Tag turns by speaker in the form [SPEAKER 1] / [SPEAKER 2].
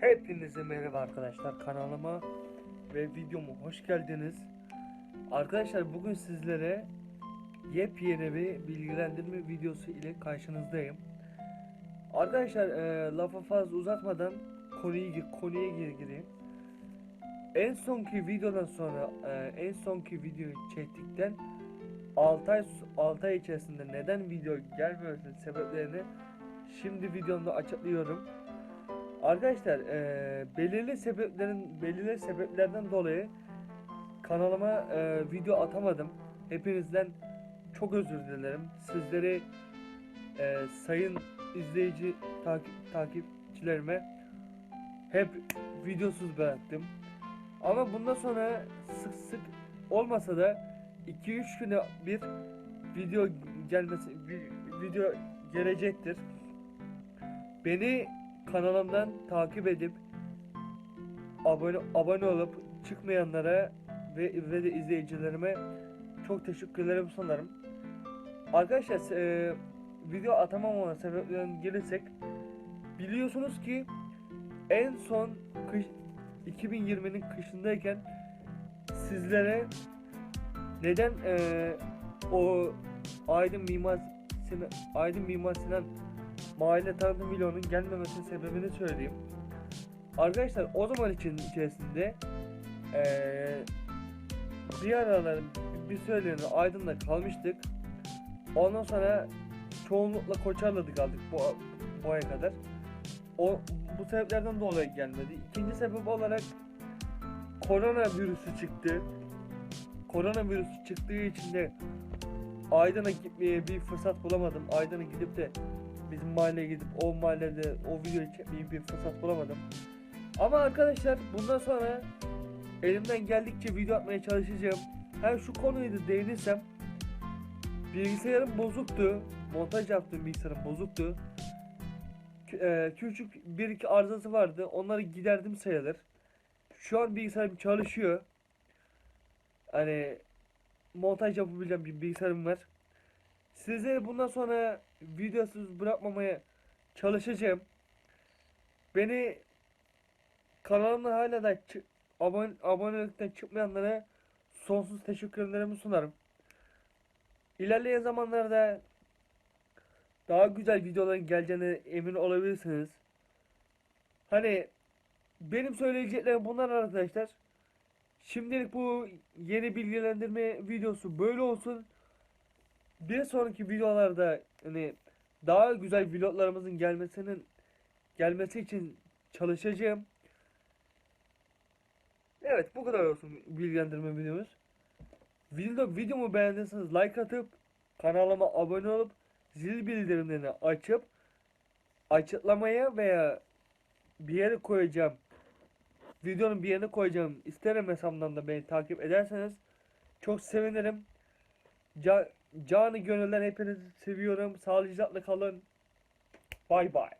[SPEAKER 1] Hepinize merhaba arkadaşlar kanalıma ve videoma hoş geldiniz. Arkadaşlar bugün sizlere yepyeni bir bilgilendirme videosu ile karşınızdayım. Arkadaşlar e, lafa fazla uzatmadan konuyu konuya gir gireyim. En sonki videodan sonra e, en sonki videoyu çektikten 6 ay 6 ay içerisinde neden video gelmemesinin sebeplerini şimdi videomda açıklıyorum. Arkadaşlar eee, belirli sebeplerin belirli sebeplerden dolayı kanalıma eee, video atamadım. Hepinizden çok özür dilerim. Sizleri eee, sayın izleyici takip takipçilerime hep videosuz bıraktım. Ama bundan sonra sık sık olmasa da 2-3 güne bir video gelmesi vi- video gelecektir. Beni kanalımdan takip edip abone abone olup çıkmayanlara ve, ve de izleyicilerime çok teşekkürlerimi sunarım. Arkadaşlar e, video atamamama sebeplerine gelirsek biliyorsunuz ki en son kış 2020'nin kışındayken sizlere neden e, o Aydın Mimar Sinan, Aydın Mimar Sinan mahalle tanıtım milyonun gelmemesinin sebebini söyleyeyim. Arkadaşlar o zaman için içerisinde eee bir aralar bir süreliğine Aydın'da kalmıştık. Ondan sonra çoğunlukla Koçarlı'da kaldık bu, bu aya kadar. O, bu sebeplerden dolayı gelmedi. İkinci sebep olarak korona virüsü çıktı. Korona virüsü çıktığı için de Aydın'a gitmeye bir fırsat bulamadım. Aydın'a gidip de bizim mahalleye gidip o mahallede o videoyu çekmeyi bir fırsat bulamadım. Ama arkadaşlar bundan sonra elimden geldikçe video atmaya çalışacağım. Hem şu konuyu da değinirsem bilgisayarım bozuktu. Montaj yaptığım bilgisayarım bozuktu. E, küçük bir iki arızası vardı. Onları giderdim sayılır. Şu an bilgisayarım çalışıyor. Hani montaj yapabileceğim bir bilgisayarım var. Sizleri bundan sonra videosuz bırakmamaya çalışacağım. Beni kanalımda hala da abone, abonelikten çıkmayanlara sonsuz teşekkürlerimi sunarım. İlerleyen zamanlarda daha güzel videoların geleceğine emin olabilirsiniz. Hani benim söyleyeceklerim bunlar arkadaşlar. Şimdilik bu yeni bilgilendirme videosu böyle olsun. Bir sonraki videolarda hani daha güzel vloglarımızın gelmesinin gelmesi için çalışacağım. Evet bu kadar olsun bilgilendirme videomuz. Video, videomu beğendiyseniz like atıp kanalıma abone olup zil bildirimlerini açıp açıklamaya veya bir yere koyacağım videonun bir yerine koyacağım Instagram hesabımdan da beni takip ederseniz çok sevinirim. Ca canı gönülden hepinizi seviyorum. Sağlıcakla kalın. Bay bay.